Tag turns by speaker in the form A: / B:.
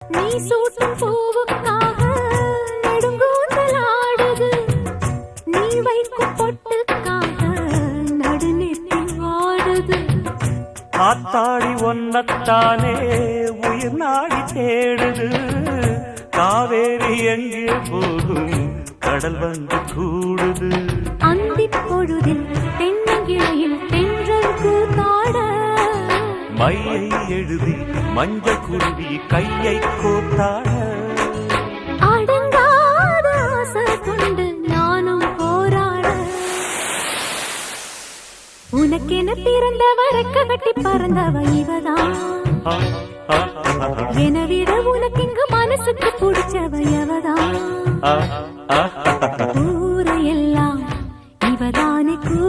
A: நீ சூட்டும் பூவுக்காக நெடுங்கூந்தல் ஆடுது நீ வைக்கும் பொட்டுக்காக நடுநெத்தி ஆடுது
B: காத்தாடி ஒன்னத்தானே உயிர் நாடி தேடுது. காவேரி எங்கே போகும் கடல் வந்து கூடுது. மையை எழுதி மஞ்சள் குருவி கையை கோத்தாட.
A: உனக்கென பிறந்த வரக்க கட்டி பறந்தவ இவதான் என விட உனக்கு இங்கு மனசுக்கு பிடிச்சவ எவதான்
B: ஊரையெல்லாம் இவதானே
A: கூ